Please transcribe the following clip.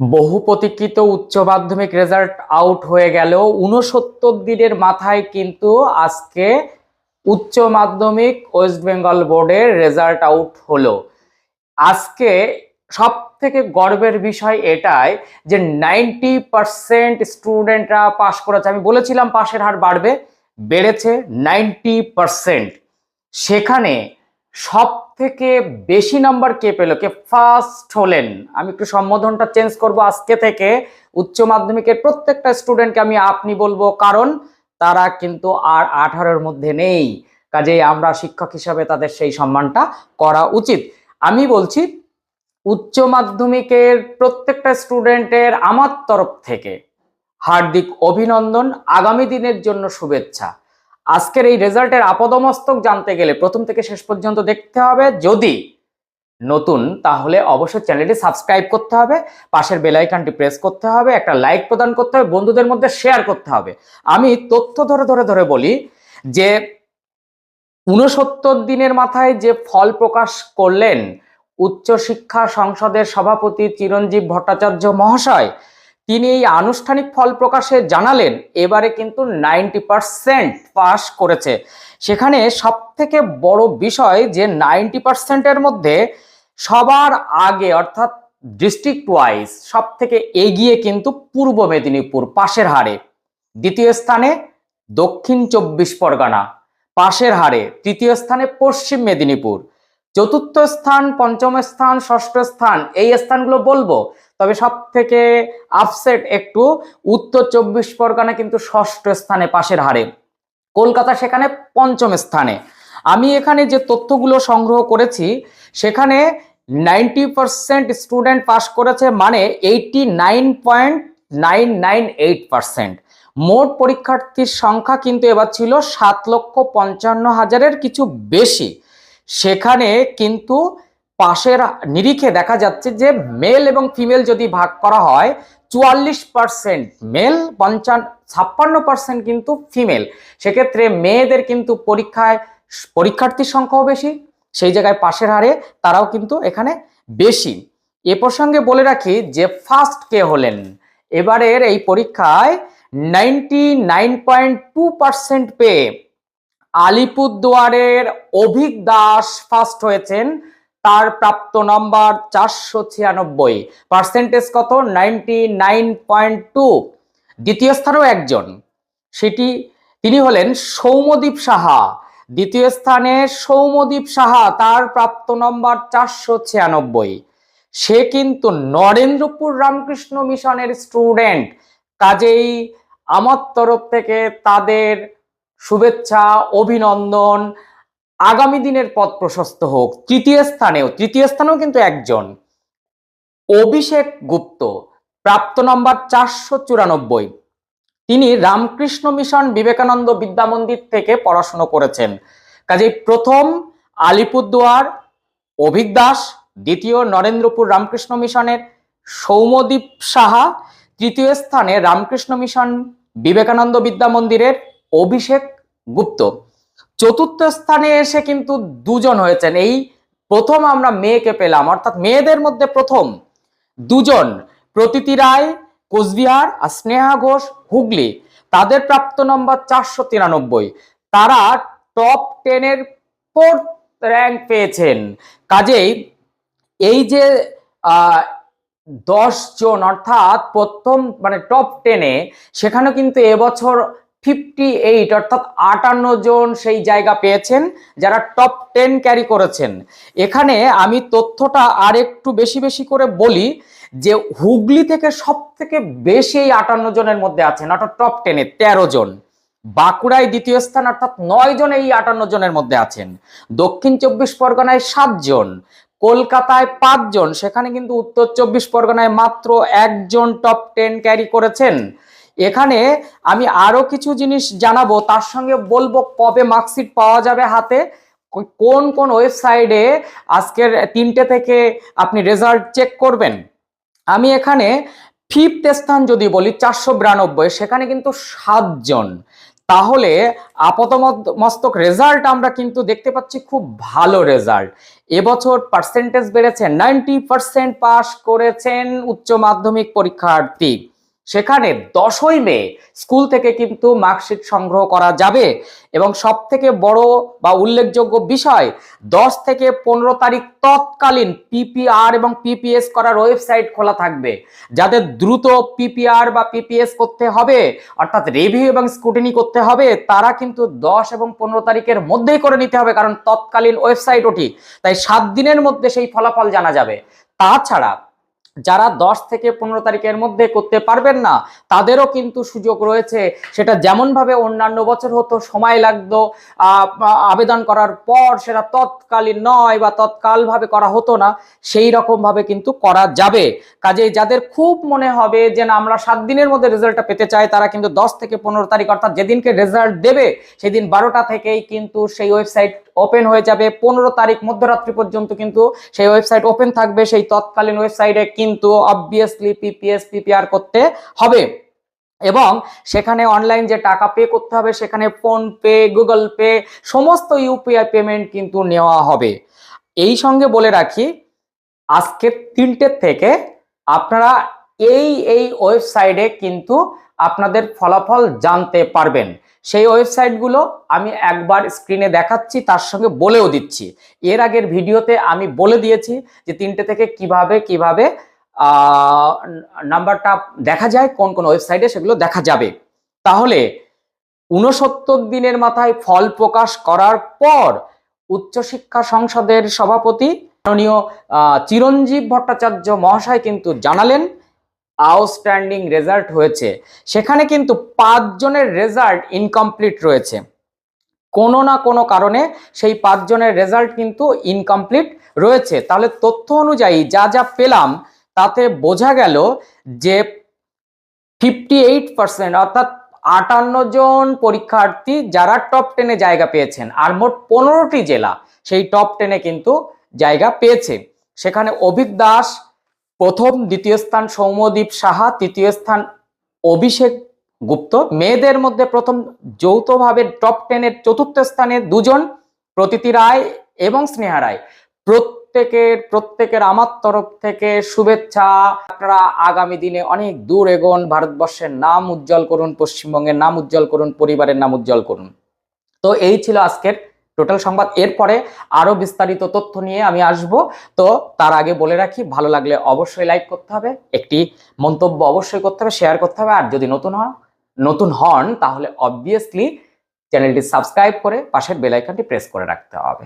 বহু প্রতীক্ষিত উচ্চ মাধ্যমিক রেজাল্ট আউট হয়ে গেল উনসত্তর দিনের মাথায় কিন্তু আজকে উচ্চ মাধ্যমিক ওয়েস্ট বেঙ্গল বোর্ডের রেজাল্ট আউট হলো। আজকে সব থেকে গর্বের বিষয় এটাই যে নাইনটি পার্সেন্ট স্টুডেন্টরা পাশ করেছে। আমি বলেছিলাম পাশের হার বাড়বে, বেড়েছে নাইনটি পার্সেন্ট। সেখানে সব থেকে বেশি নাম্বার কে পেল? কে ফার্স্ট হলেন? আমি একটু সম্বোধনটা চেঞ্জ করব আজকে থেকে। উচ্চ মাধ্যমিকের প্রত্যেকটা স্টুডেন্টকে আমি আপনি বলব, কারণ তারা কিন্তু আর আঠারোর মধ্যে নেই। কাজেই আমরা শিক্ষক হিসাবে তাদের সেই সম্মানটা করা উচিত। আমি বলছি, উচ্চ মাধ্যমিকের প্রত্যেকটা স্টুডেন্টের আমার তরফ থেকে হার্দিক অভিনন্দন। আগামী দিনের জন্য শুভেচ্ছা। আজকের এই রেজাল্টের আপদমস্তক জানতে গেলে প্রথম থেকে শেষ পর্যন্ত দেখতে হবে। যদি নতুন, তাহলে অবশ্যই চ্যানেলটি সাবস্ক্রাইব করতে হবে, পাশের বেল আইকনটি প্রেস করতে হবে, একটা লাইক প্রদান করতে হবে, বন্ধুদের মধ্যে শেয়ার করতে হবে। আমি তথ্য ধরে ধরে ধরে বলি যে উনসত্তর দিনের মাথায় যে ফল প্রকাশ করলেন উচ্চশিক্ষা সংসদের সভাপতি চিরঞ্জীব ভট্টাচার্য মহাশয় তিনি এই আনুষ্ঠানিক ফল প্রকাশে জানালেন, এবারে কিন্তু নাইনটি পার্সেন্ট পাস করেছে। সেখানে সব থেকে বড় বিষয় যে নাইনটি পার্সেন্টের মধ্যে সবার আগে, অর্থাৎ ডিস্ট্রিক্ট ওয়াইজ সব থেকে এগিয়ে কিন্তু পূর্ব মেদিনীপুর, পাশের হারে। দ্বিতীয় স্থানে দক্ষিণ চব্বিশ পরগনা, পাশের হারে। তৃতীয় স্থানে পশ্চিম মেদিনীপুর চতুর্থ স্থান, পঞ্চম স্থান, ষষ্ঠ স্থান, এই স্থানগুলো বলব। তবে সব থেকে আপসেট একটু, উত্তর চব্বিশ পরগনা কিন্তু ষষ্ঠ স্থানে পাশের হারে। কলকাতা সেখানে পঞ্চম স্থানে। আমি এখানে যে তথ্যগুলো সংগ্রহ করেছি, সেখানে নাইনটি পার্সেন্ট স্টুডেন্ট পাস করেছে মানে eighty nine point nine nine eight percent. মোট পরীক্ষার্থীর সংখ্যা কিন্তু এবার ছিল সাত লক্ষ পঞ্চান্ন হাজারের কিছু বেশি। সেখানে কিন্তু পাশের নিরিখে দেখা যাচ্ছে যে মেল এবং ফিমেল যদি ভাগ করা হয়, চুয়াল্লিশ পার্সেন্ট মেল পঞ্চান্ন ছাপ্পান্ন পার্সেন্ট কিন্তু ফিমেল। সেক্ষেত্রে মেয়েদের কিন্তু পরীক্ষায় পরীক্ষার্থীর সংখ্যাও বেশি, সেই জায়গায় পাশের হারে তারাও কিন্তু এখানে বেশি। এ প্রসঙ্গে বলে রাখি যে ফার্স্ট কে হলেন? এবারের এই পরীক্ষায় ninety nine point two percent পেয়ে আলিপুরদুয়ারের অভিক দাস ফার্স্ট হয়েছেন। তার প্রাপ্ত নম্বর চারশো ছিয়ানব্বই। পার্সেন্টেজ কত? নাইনটি নাইন পয়েন্ট টু দ্বিতীয় স্থানেও একজন। সেটি তিনি হলেন সৌমদীপ সাহা। দ্বিতীয় স্থানে সৌমদীপ সাহা, তার প্রাপ্ত নম্বর চারশো ছিয়ানব্বই। সে কিন্তু নরেন্দ্রপুর রামকৃষ্ণ মিশনের স্টুডেন্ট কাজেই আমার তরফ থেকে তাদের শুভেচ্ছা, অভিনন্দন। আগামী দিনের পথ প্রশস্ত হোক। তৃতীয় স্থানেও তৃতীয় স্থানেও কিন্তু একজন। অভিষেক গুপ্ত, প্রাপ্ত নম্বর চারশো চুরানব্বই। তিনি রামকৃষ্ণ মিশন বিবেকানন্দ বিদ্যামন্দির থেকে পড়াশুনো করেছেন। কাজেই প্রথম আলিপুরদুয়ার, অভিক দাস, দ্বিতীয় নরেন্দ্রপুর রামকৃষ্ণ মিশনের সৌমদীপ সাহা, তৃতীয় স্থানে রামকৃষ্ণ মিশন বিবেকানন্দ বিদ্যা মন্দিরের অভিষেক গুপ্ত। চতুর্থ স্থানে এসে কিন্তু দুজন হয়েছেন। এই প্রথম আমরা মেয়েকে পেলাম, অর্থাৎ মেয়েদের মধ্যে প্রথম দুজন প্রতীতি রায়, কোচবিহার আর স্নেহা ঘোষ হুগলি। তাদের প্রাপ্ত নম্বর চারশো তিরানব্বই। তারা টপ টেনের ফোর্থ র্যাঙ্ক পেয়েছেন। কাজেই এই যে দশ জন, অর্থাৎ প্রথম মানে টপ টেনে সেখানে কিন্তু এবছর ফিফটি এইট অর্থাৎ আটান্ন জন সেই জায়গা পেয়েছেন যারা টপ টেন ক্যারি করেছেন। এখানে আমি তথ্যটা আর একটু বেশি বেশি করে বলি যে হুগলি থেকে সব থেকে বেশি এই আটান্ন জনের মধ্যে আছেন, অর্থাৎ টপ টেনে তেরো জন। বাঁকুড়ায় দ্বিতীয় স্থান, অর্থাৎ নয় জন এই আটান্ন জনের মধ্যে আছেন। দক্ষিণ চব্বিশ পরগনায় সাতজন কলকাতায় পাঁচজন সেখানে কিন্তু উত্তর চব্বিশ পরগনায় মাত্র একজন টপ টেন ক্যারি করেছেন। এখানে আমি আরও কিছু জিনিস জানাব, তার সঙ্গে বলব কবে মার্কশিট পাওয়া যাবে হাতে কোন কোন ওয়েবসাইটে আজকের তিনটে থেকে আপনি রেজাল্ট চেক করবেন। আমি এখানে ফিফথ স্থান যদি বলি, চারশো বিরানব্বই, সেখানে কিন্তু সাতজন। তাহলে আপাতমস্তক রেজাল্ট আমরা কিন্তু দেখতে পাচ্ছি খুব ভালো রেজাল্ট এবছর পার্সেন্টেজ বেড়েছে নাইনটি পার্সেন্ট পাস করেছেন উচ্চ মাধ্যমিক পরীক্ষার্থী। সেখানে দশই মে স্কুল থেকে কিন্তু মার্কশিট সংগ্রহ করা যাবে এবং সব থেকে বড় বা উল্লেখযোগ্য বিষয়, দশ থেকে পনেরো তারিখ তৎকালীন পিপিআর এবং পিপিএস করার ওয়েবসাইট খোলা থাকবে যাদের দ্রুত পিপিআর বা পিপিএস করতে হবে, অর্থাৎ রিভিউ এবং স্কুটিনি করতে হবে, তারা কিন্তু দশ এবং পনেরো তারিখের মধ্যেই করে নিতে হবে, কারণ তৎকালীন ওয়েবসাইট ওটি, তাই সাত দিনের মধ্যে সেই ফলাফল জানা যাবে। তাছাড়া যারা দশ থেকে পনেরো তারিখের মধ্যে করতে পারবেন না, তাদেরও কিন্তু সুযোগ রয়েছে। সেটা যেমনভাবে অন্যান্য বছর হতো, সময় লাগতো আবেদন করার পর সেটা তৎকালীন নয় বা তৎকালভাবে করা হতো না, সেই রকমভাবে কিন্তু করা যাবে। কাজেই যাদের খুব মনে হবে যে না, আমরা সাত দিনের মধ্যে রেজাল্টটা পেতে চাই, তারা কিন্তু দশ থেকে পনেরো তারিখ, অর্থাৎ যেদিনকে রেজাল্ট দেবে, সেদিন বারোটা থেকেই কিন্তু সেই ওয়েবসাইট ওপেন হয়ে যাবে। পনেরো তারিখ মধ্যরাত্রি পর্যন্ত কিন্তু সেই ওয়েবসাইট ওপেন থাকবে। সেই তৎকালীন ওয়েবসাইটে কিন্তু অবভিয়াসলি পিপিএস পিপিআর করতে হবে। এবং সেখানে অনলাইন যে টাকা পে করতে হবে, সেখানে ফোন পে গুগল পে সমস্ত ইউপিআই পেমেন্ট কিন্তু নেওয়া হবে। এই সঙ্গে বলে রাখি আজকে তিনটের থেকে আপনারা এই এই ওয়েবসাইটে কিন্তু আপনাদের ফলাফল জানতে পারবেন। সেই ওয়েবসাইটগুলো আমি একবার স্ক্রিনে দেখাচ্ছি, তার সঙ্গে বলেও দিচ্ছি। এর আগের ভিডিওতে আমি বলে দিয়েছি যে তিনটে থেকে কীভাবে কীভাবে নাম্বারটা দেখা যায়, কোন কোন ওয়েবসাইটে সেগুলো দেখা যাবে। তাহলে উনসত্তর দিনের মাথায় ফল প্রকাশ করার পর উচ্চশিক্ষা সংসদের সভাপতি মাননীয় চিরঞ্জীব ভট্টাচার্য মহাশয় কিন্তু জানালেন আউটস্ট্যান্ডিং রেজাল্ট হয়েছে। সেখানে কিন্তু পাঁচজনের রেজাল্ট ইনকমপ্লিট রয়েছে। কোনো না কোনো কারণে সেই পাঁচজনের রেজাল্ট কিন্তু ইনকমপ্লিট রয়েছে। তাহলে তথ্য অনুযায়ী যা যা পেলাম, তাতে বোঝা গেল যে ফিফটি এইট পার্সেন্ট অর্থাৎ আটান্ন জন পরীক্ষার্থী যারা টপ টেনে জায়গা পেয়েছেন, আর মোট পনেরোটি জেলা সেই টপ টেনে কিন্তু জায়গা পেয়েছে। সেখানে অভিক দাস প্রথম দ্বিতীয় স্থান সৌম্যদীপ সাহা, তৃতীয় স্থান অভিষেক গুপ্ত। মেয়েদের মধ্যে প্রথম যৌথভাবে টপ টেনের চতুর্থ স্থানে দুজন, প্রতীতি রায় এবং স্নেহা রায়। প্রত্যেকের প্রত্যেকের আমার তরফ থেকে শুভেচ্ছা। আপনারা আগামী দিনে অনেক দূর এগোন, ভারতবর্ষের নাম উজ্জ্বল করুন, পশ্চিমবঙ্গের নাম উজ্জ্বল করুন, পরিবারের নাম উজ্জ্বল করুন। তো এই ছিল আজকের টোটাল সংবাদ। এরপরে আরও বিস্তারিত তথ্য নিয়ে আমি আসব। তো তার আগে বলে রাখি, ভালো লাগলে অবশ্যই লাইক করতে হবে, একটি মন্তব্য অবশ্যই করতে হবে শেয়ার করতে হবে, আর যদি নতুন হন নতুন হন, তাহলে অবভিয়াসলি চ্যানেলটি সাবস্ক্রাইব করে পাশের বেলাইকানটি প্রেস করে রাখতে হবে।